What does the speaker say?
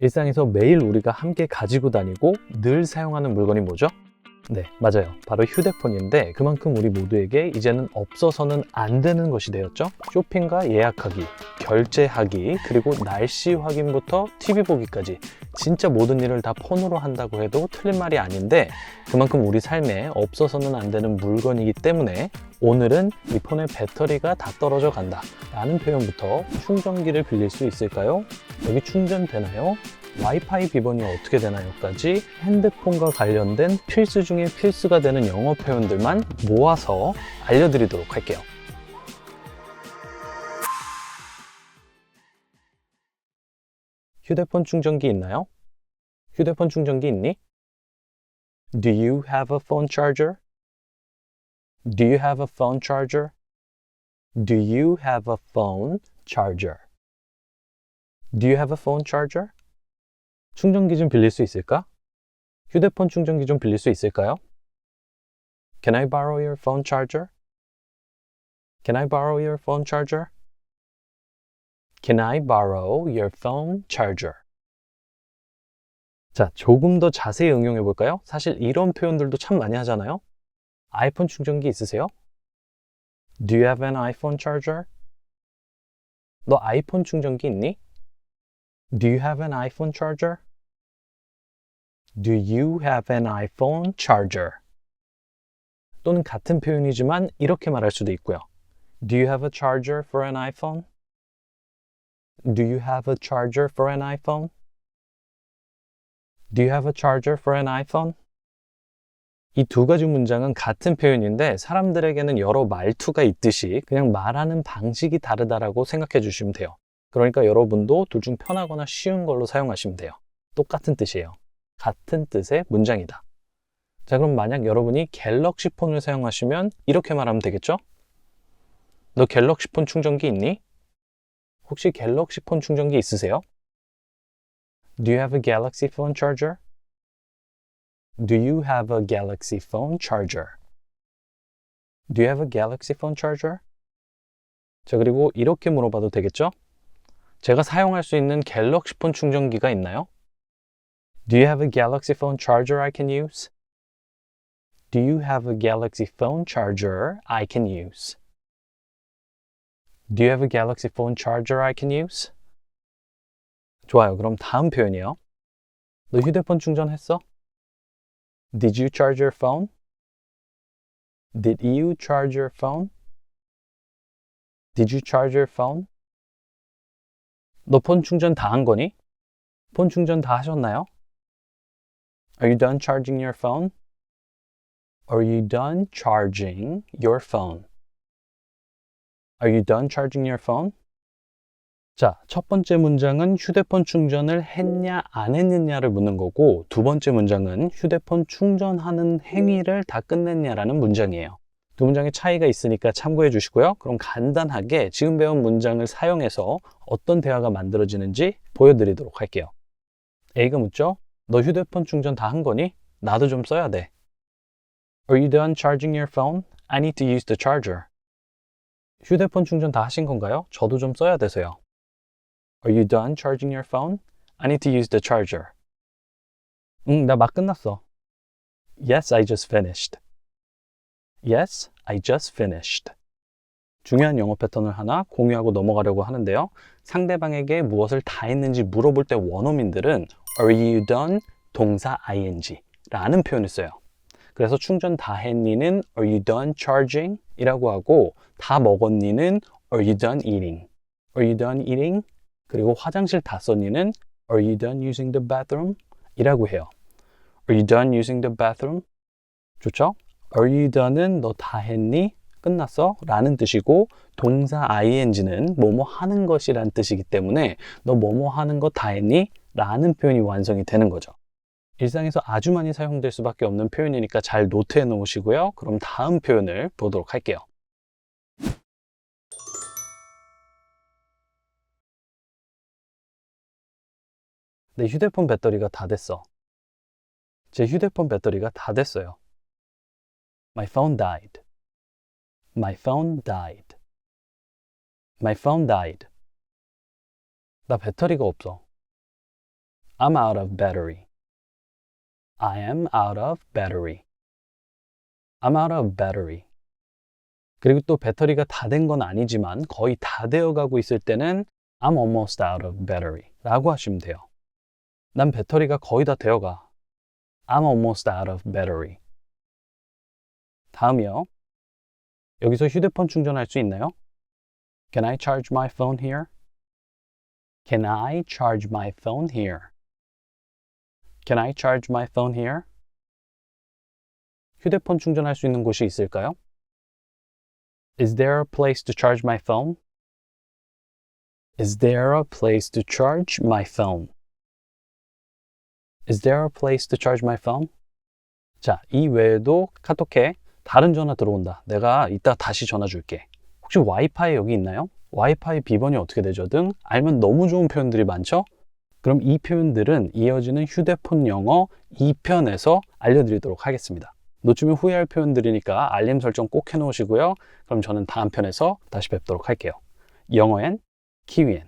일상에서 매일 우리가 함께 가지고 다니고 늘 사용하는 물건이 뭐죠? 네, 맞아요. 바로 휴대폰인데 그만큼 우리 모두에게 이제는 없어서는 안 되는 것이 되었죠. 쇼핑과 예약하기, 결제하기, 그리고 날씨 확인부터 TV 보기까지 진짜 모든 일을 다 폰으로 한다고 해도 틀린 말이 아닌데 그만큼 우리 삶에 없어서는 안 되는 물건이기 때문에 오늘은 이 폰의 배터리가 다 떨어져 간다 라는 표현부터 충전기를 빌릴 수 있을까요? 여기 충전되나요? 와이파이 비번이 어떻게 되나요?까지 핸드폰과 관련된 필수 중에 필수가 되는 영어 표현들만 모아서 알려드리도록 할게요. 휴대폰 충전기 있나요? 휴대폰 충전기 있니? Do you have a phone charger? Do you have a phone charger? Do you have a phone charger? Do you have a phone charger? 충전기 좀 빌릴 수 있을까? 휴대폰 충전기 좀 빌릴 수 있을까요? Can I borrow your phone charger? Can I borrow your phone charger? Can I borrow your phone charger? 자, 조금 더 자세히 응용해 볼까요? 사실 이런 표현들도 참 많이 하잖아요. 아이폰 충전기 있으세요? Do you have an iPhone charger? 너 아이폰 충전기 있니? Do you have an iPhone charger? Do you have an iPhone charger? 또는 같은 표현이지만 이렇게 말할 수도 있고요. Do you have a charger for an iPhone? Do you have a charger for an iPhone? Do you have a charger for an iPhone? 이 두 가지 문장은 같은 표현인데 사람들에게는 여러 말투가 있듯이 그냥 말하는 방식이 다르다라고 생각해 주시면 돼요. 그러니까 여러분도 둘 중 편하거나 쉬운 걸로 사용하시면 돼요. 똑같은 뜻이에요. 같은 뜻의 문장이다. 자, 그럼 만약 여러분이 갤럭시 폰을 사용하시면 이렇게 말하면 되겠죠? 너 갤럭시 폰 충전기 있니? 혹시 갤럭시 폰 충전기 있으세요? Do you have a Galaxy phone charger? Do you have a Galaxy phone charger? Do you have a Galaxy phone charger? 자, 그리고 이렇게 물어봐도 되겠죠? 제가 사용할 수 있는 갤럭시 폰 충전기가 있나요? Do you have a Galaxy phone charger I can use? Do you have a Galaxy phone charger I can use? Do you have a Galaxy phone charger I can use? 좋아요. 그럼 다음 표현이에요. 너 휴대폰 충전했어? Did you charge your phone? Did you charge your phone? Did you charge your phone? 너 폰 충전 다 한 거니? 폰 충전 다 하셨나요? Are you done charging your phone? Are you done charging your phone? Are you done charging your phone? 자, 첫 번째 문장은 휴대폰 충전을 했냐, 안 했느냐를 묻는 거고, 두 번째 문장은 휴대폰 충전하는 행위를 다 끝냈냐라는 문장이에요. 두 문장의 차이가 있으니까 참고해 주시고요. 그럼 간단하게 지금 배운 문장을 사용해서 어떤 대화가 만들어지는지 보여드리도록 할게요. A가 묻죠? 너 휴대폰 충전 다 한 거니? 나도 좀 써야 돼. Are you done charging your phone? I need to use the charger. 휴대폰 충전 다 하신 건가요? 저도 좀 써야 돼서요. Are you done charging your phone? I need to use the charger. 응, 나 막 끝났어. Yes, I just finished. Yes, I just finished. 중요한 영어 패턴을 하나 공유하고 넘어가려고 하는데요. 상대방에게 무엇을 다 했는지 물어볼 때 원어민들은 Are you done? 동사 ing 라는 표현을 써요. 그래서 충전 다 했니는 Are you done charging? 이라고 하고 다 먹었니는 Are you done eating? Are you done eating? 그리고 화장실 다 썼니는 Are you done using the bathroom? 이라고 해요. Are you done using the bathroom? 좋죠? Are you done은 너 다 했니? 끝났어? 라는 뜻이고 동사 ing는 뭐뭐 하는 것이란 뜻이기 때문에 너 뭐뭐 하는 거 다 했니? 라는 표현이 완성이 되는 거죠. 일상에서 아주 많이 사용될 수밖에 없는 표현이니까 잘 노트해 놓으시고요. 그럼 다음 표현을 보도록 할게요. 내 휴대폰 배터리가 다 됐어. 제 휴대폰 배터리가 다 됐어요. My phone died. My phone died. My phone died. 나 배터리가 없어. I'm out of battery. I am out of battery. I'm out of battery. 그리고 또 배터리가 다 된 건 아니지만 거의 다 되어 가고 있을 때는 I'm almost out of battery 라고 하시면 돼요. 난 배터리가 거의 다 되어 가. I'm almost out of battery. 다음이요. 여기서 휴대폰 충전할 수 있나요? Can I charge my phone here? Can I charge my phone here? Can I charge my phone here? 휴대폰 충전할 수 있는 곳이 있을까요? Is there a place to charge my phone? Is there a place to charge my phone? Is there a place to charge my phone? 자, 이 외에도 카톡에 다른 전화 들어온다. 내가 이따 다시 전화 줄게. 혹시 와이파이 여기 있나요? 와이파이 비번이 어떻게 되죠? 등 알면 너무 좋은 표현들이 많죠? 그럼 이 표현들은 이어지는 휴대폰 영어 2편에서 알려드리도록 하겠습니다. 놓치면 후회할 표현들이니까 알림 설정 꼭 해놓으시고요. 그럼 저는 다음 편에서 다시 뵙도록 할게요. 영어엔 키위엔